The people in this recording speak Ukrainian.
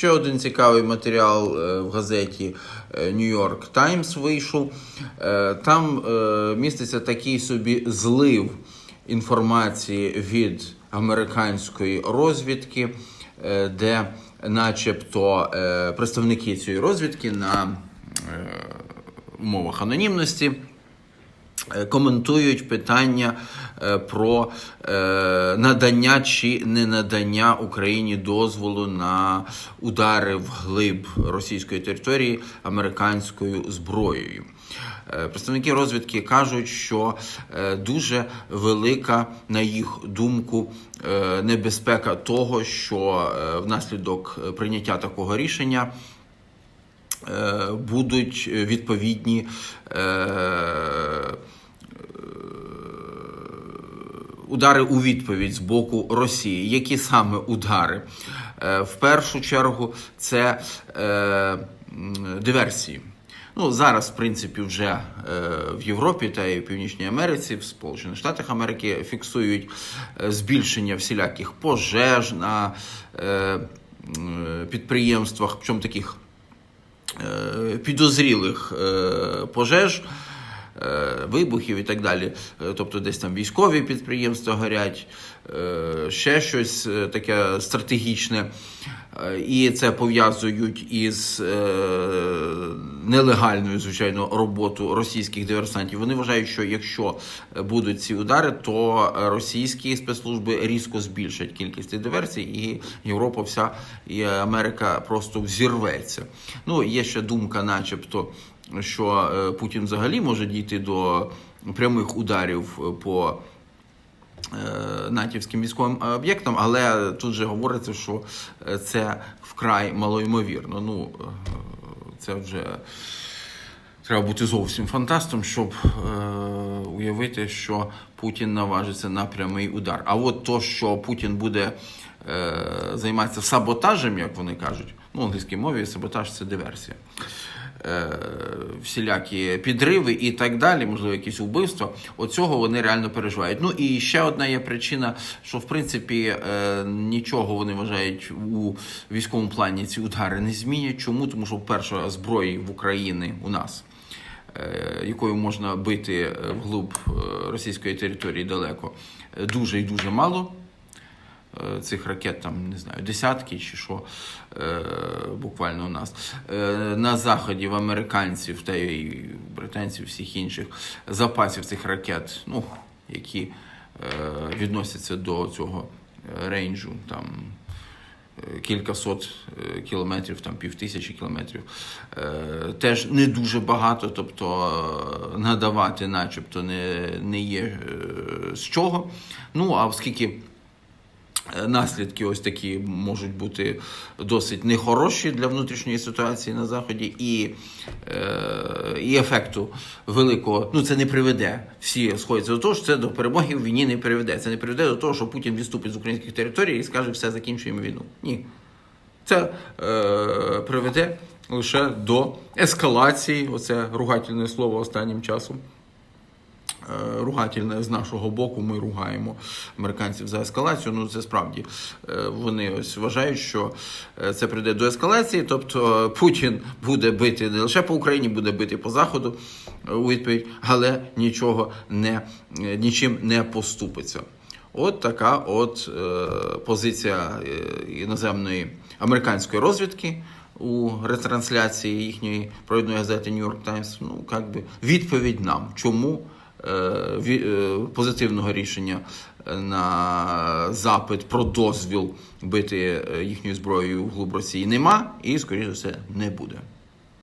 Ще один цікавий матеріал е, в газеті New York Times вийшов. Е, Там е, міститься такий собі злив інформації від американської розвідки, де, начебто, представники цієї розвідки на умовах анонімності коментують питання е, про е, надання чи не надання Україні дозволу на удари вглиб російської території американською зброєю. Е, Представники розвідки кажуть, що е, дуже велика, на їх думку, е, небезпека того, що е, внаслідок прийняття такого рішення е, будуть відповідні е, удари у відповідь з боку Росії. Які саме удари? Е, В першу чергу це е, диверсії. Ну, зараз, в принципі, вже е, в Європі та і в Північній Америці, в Сполучених Штатах Америки фіксують збільшення всіляких пожеж на підприємствах, причому таких підозрілих пожеж, вибухів і так далі. Е, Тобто десь там військові підприємства горять, е, ще щось е, таке стратегічне. Е, І це пов'язують із е, нелегальною, звичайно, роботою російських диверсантів. Вони вважають, що якщо будуть ці удари, то російські спецслужби різко збільшать кількість диверсій, і Європа вся і Америка просто взірветься. Ну, є ще думка, начебто, що е, Путін взагалі може дійти до прямих ударів по е, натівським військовим об'єктам, але тут же говориться, що е, це вкрай малоймовірно. Ну, е, це вже треба бути зовсім фантастом, щоб е, уявити, що Путін наважиться на прямий удар. А от то, що Путін буде е, займатися саботажем, як вони кажуть, ну, в англійській мові саботаж це диверсія. Е, всілякі підриви і так далі, можливо, якісь вбивства. Оцього вони реально переживають. Ну і ще одна є причина, що в принципі е, нічого вони вважають у військовому плані ці удари не змінять. Чому? Тому що, перше, зброї в Україні у нас. е, Якою можна бити вглуб російської території далеко, дуже і дуже мало цих ракет, там не знаю, десятки чи що е, буквально у нас. Е, на заході в американців та й британців, всіх інших запасів цих ракет, ну, які е, відносяться до цього е, рейнджу там. е, Кількасот е, кілометрів, там півтисячі кілометрів, е, теж не дуже багато, тобто е, надавати, начебто, не, не є е, з чого. Ну а оскільки Е, наслідки ось такі можуть бути досить нехороші для внутрішньої ситуації на заході, і, е, і ефекту великого ну це не приведе. Всі сходяться до того, що це до перемоги в війні не приведе. Це не приведе до того, що Путін відступить з українських територій і скаже, все закінчуємо війну. Ні. Це е, приведе лише до ескалації, оце ругательне слово останнім часом е, ругательне з нашого боку. Ми ругаємо американців за ескалацію. Ну це справді е, вони ось вважають, що е, це прийде до ескалації. Тобто е, Путін буде бити не лише по Україні, буде бити по заходу е, у відповідь, але нічого не е, нічим не поступиться. От така от е, позиція е, іноземної американської розвідки у ретрансляції їхньої провідної газети New York Times. Ну, як би відповідь нам, чому е, е, позитивного рішення на запит про дозвіл бити е, їхньою зброєю в глуб Росії нема, і, скоріше за все, не буде.